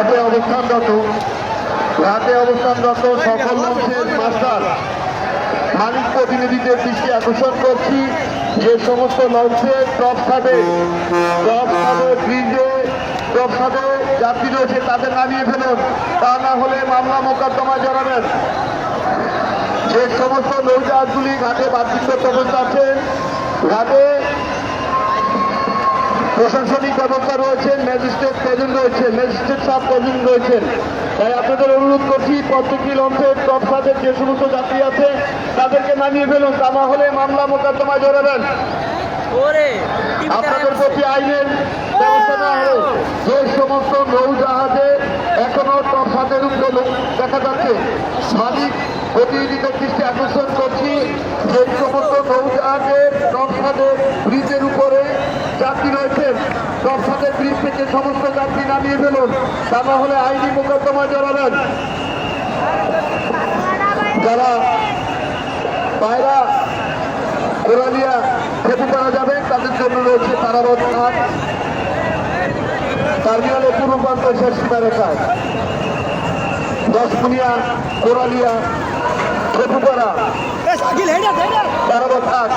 অবস্থানরত ঘাটে অবস্থানরত সকল লঞ্চের মাস্টার। মালিক প্রতিনিধিদের দৃষ্টি আকর্ষণ করছি। যে সমস্ত লঞ্চে টপ খাবে টপ খাবে ব্রিজে, টপ খাবে যাত্রী রয়েছে, তাদের নামিয়ে ফেলুন। তা না হলে মামলা মোকদ্দমা জড়াবেন যে সমস্ত নৌজাহাজগুলি ঘাটে বাধ্যগত অবস্থা আছেন ঘাটে প্রশাসনিক ব্যবস্থা রয়েছেন ম্যাজিস্ট্রেট প্রেজেন্ট রয়েছেন ম্যাজিস্ট্রেট সাহেব প্রেজেন্ট রয়েছেন? তাই আপনাদের অনুরোধ করছি প্রত্যেকটি লঞ্চের টপসাদের যে সমস্ত যাত্রী আছে তাদেরকে নামিয়ে ফেলুন। তা না হলে মামলা মোকদ্দমা জড়াবেন আপনাদের প্রতি আইনের ব্যবস্থা নেওয়া হলো। যে সমস্ত নৌজাহাজে এখনও টপসাদের উপরে লোক দেখা যাচ্ছে মালিক প্রতিনিধিদের দৃষ্টি আকর্ষণ করছি যে সমস্ত নৌজাহাজে টপসাদের ব্রিজের উপরে রয়েছেন টপসাদের ব্রিজ থেকে সমস্ত যাত্রী নামিয়ে ফেলুন। তা না হলে আইনি মোকদ্দমা জড়াবেন যারা পায়রা কোরালিয়া খেতে পারা যাবে তাদের জন্য রয়েছে তারাবত ঘাট টার্মিনালের পূর্ব প্রান্ত শেষ সীমারেখায়। দশকুনিয়া কোরালিয়া খেপুপাড়া তারাবত ঘাট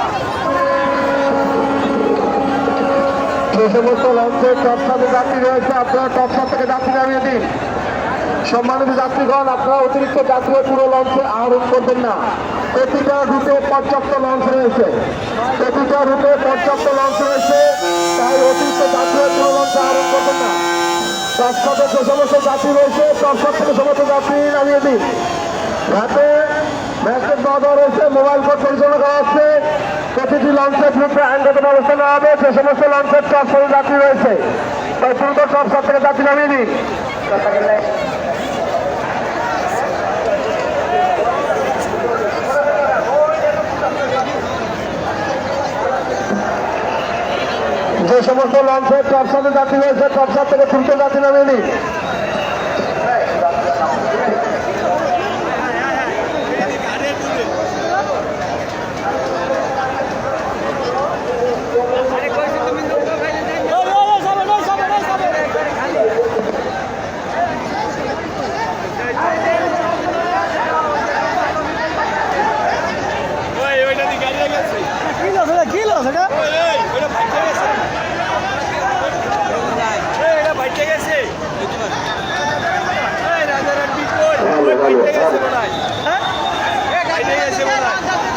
যে সমস্ত লঞ্চের টপসাতে যাত্রী রয়েছে আপনারা টপসা থেকে যাত্রী নামিয়ে দিন সম্মানিত যাত্রীগণ, আপনারা অতিরিক্ত যাত্রী পুরো লঞ্চে আহরণ করবেন না। প্রতিটা রুটে পর্যাপ্ত লঞ্চ রয়েছে। প্রতিটা রুটে পর্যাপ্ত লঞ্চ রয়েছে, তাই অতিরিক্ত যাত্রী পুরো লঞ্চে আহরণ করবেন না। টপসাতে যে সমস্ত যাত্রী রয়েছে টপসা থেকে সমস্ত যাত্রী নামিয়ে দিন। রাতে ম্যাচের দেওয়া রয়েছে, মোবাইল কোড পরিচালনা করা হচ্ছে। প্রতিটি লঞ্চের গ্রুপে আইনগত ব্যবস্থা নেওয়া হবে, যে সমস্ত লঞ্চের টপসাতে যাত্রী রয়েছে। তাই দ্রুত টপসা থেকে যাত্রী নামিয়ে দিন যে সমস্ত লঞ্চে টপসাতে যাত্রী রয়েছে টপসা থেকে দ্রুত যাত্রী নামিয়ে নিন। নেই এসে